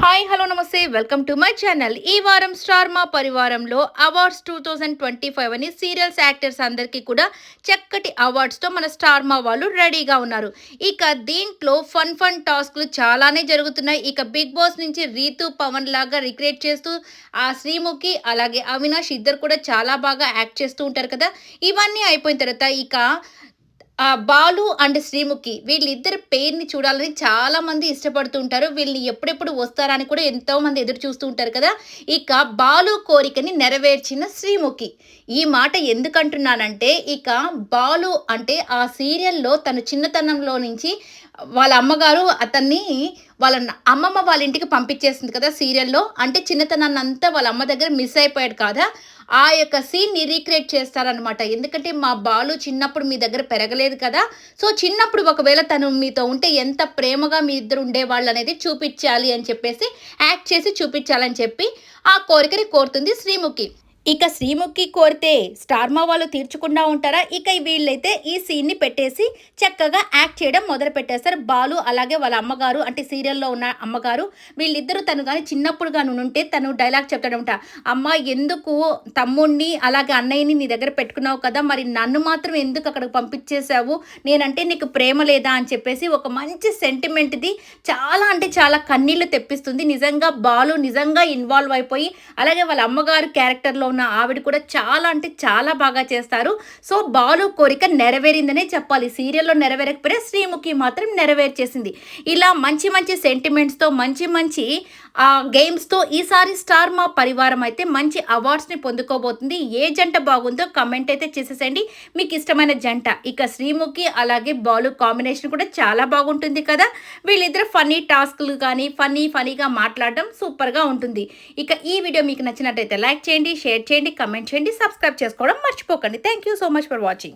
Hi hello నమస్తే. Welcome to my channel. ఈ వారం Star Maa పరివారంలో awards two thousand twenty five అని సీరియల్స్ యాక్టర్స్ అందరికీ కూడా చక్కటి అవార్డ్స్తో మన స్టార్ మా వాళ్ళు రెడీగా ఉన్నారు. ఇక దీంట్లో ఫన్ ఫన్ టాస్క్లు చాలానే జరుగుతున్నాయి. ఇక బిగ్ బాస్ నుంచి రీతు పవన్ లాగా రిక్రియేట్ చేస్తూ ఆ శ్రీముఖి అలాగే అవినాష్ ఇద్దరు కూడా చాలా బాగా యాక్ట్ చేస్తూ ఉంటారు కదా. ఇవన్నీ అయిపోయిన తర్వాత ఇక బాలు అండ్ శ్రీముఖి వీళ్ళిద్దరి పేరుని చూడాలని చాలా మంది ఇష్టపడుతుంటారు. వీళ్ళని ఎప్పుడెప్పుడు వస్తారని కూడా ఎంతో మంది ఎదురు చూస్తూ ఉంటారు కదా. ఇక బాలు కోరికని నెరవేర్చిన శ్రీముఖి. ఈ మాట ఎందుకంటున్నానంటే ఇక బాలు అంటే ఆ సీరియల్లో తను చిన్నతనంలో నుంచి వాళ్ళ అమ్మగారు అతన్ని వాళ్ళ అమ్మమ్మ వాళ్ళ ఇంటికి పంపించేసింది కదా సీరియల్లో. అంటే చిన్నతనాన్ని అంతా వాళ్ళ అమ్మ దగ్గర మిస్ అయిపోయాడు కదా? ఆ యొక్క సీన్ని రీక్రియేట్ చేస్తారనమాట ఎందుకంటే మా బాలు చిన్నప్పుడు మీ దగ్గర పెరగలేదు కదా. సో చిన్నప్పుడు ఒకవేళ తను మీతో ఉంటే ఎంత ప్రేమగా మీ ఇద్దరు ఉండేవాళ్ళు అనేది చూపించాలి అని చెప్పేసి యాక్ట్ చేసి చూపించాలని చెప్పి ఆ కోరికని కోరుతుంది శ్రీముఖి. ఇక శ్రీముఖి కోరితే స్టార్మా వాళ్ళు తీర్చకుండా ఉంటారా? ఇక వీళ్ళైతే ఈ సీన్ని పెట్టేసి చక్కగా యాక్ట్ చేయడం మొదలు పెట్టేస్తారు. బాలు అలాగే వాళ్ళ అమ్మగారు అంటే సీరియల్లో ఉన్న అమ్మగారు వీళ్ళిద్దరూ తను కానీ చిన్నప్పుడు కానీ ఉంటే తను డైలాగ్ చెప్తాడంట అమ్మ ఎందుకు తమ్ముణ్ణి అలాగే అన్నయ్యని నీ దగ్గర పెట్టుకున్నావు కదా? మరి నన్ను మాత్రం ఎందుకు అక్కడికి పంపించేశావు? నేనంటే నీకు ప్రేమ లేదా? అని చెప్పేసి ఒక మంచి సెంటిమెంట్ది చాలా అంటే చాలా కన్నీళ్ళు తెప్పిస్తుంది. నిజంగా బాలు నిజంగా ఇన్వాల్వ్ అయిపోయి అలాగే వాళ్ళ అమ్మగారు క్యారెక్టర్లో ఉన్న ఆవిడ కూడా చాలా అంటే చాలా బాగా చేస్తారు. సో బాలు కోరిక నెరవేరిందనే చెప్పాలి. సీరియల్లో నెరవేరకపోయినా శ్రీముఖి మాత్రం నెరవేర్చేసింది. ఇలా మంచి మంచి సెంటిమెంట్స్తో మంచి మంచి ఆ గేమ్స్తో ఈసారి స్టార్ మా పరివారం అయితే మంచి అవార్డ్స్ని పొందుకోబోతుంది. ఏ జంట బాగుందో కమెంట్ అయితే చేసేసండి మీకు ఇష్టమైన జంట ఇక శ్రీముఖి అలాగే బాలు కాంబినేషన్ కూడా చాలా బాగుంటుంది కదా. వీళ్ళిద్దరు ఫన్నీ టాస్క్లు కానీ ఫన్నీ ఫనీగా మాట్లాడడం సూపర్గా ఉంటుంది. ఇక ఈ వీడియో మీకు నచ్చినట్టయితే లైక్ చేయండి షేర్ చేయండి కమెంట్ చేయండి సబ్స్క్రైబ్ చేసుకోవడం మర్చిపోకండి. Thank you so much for watching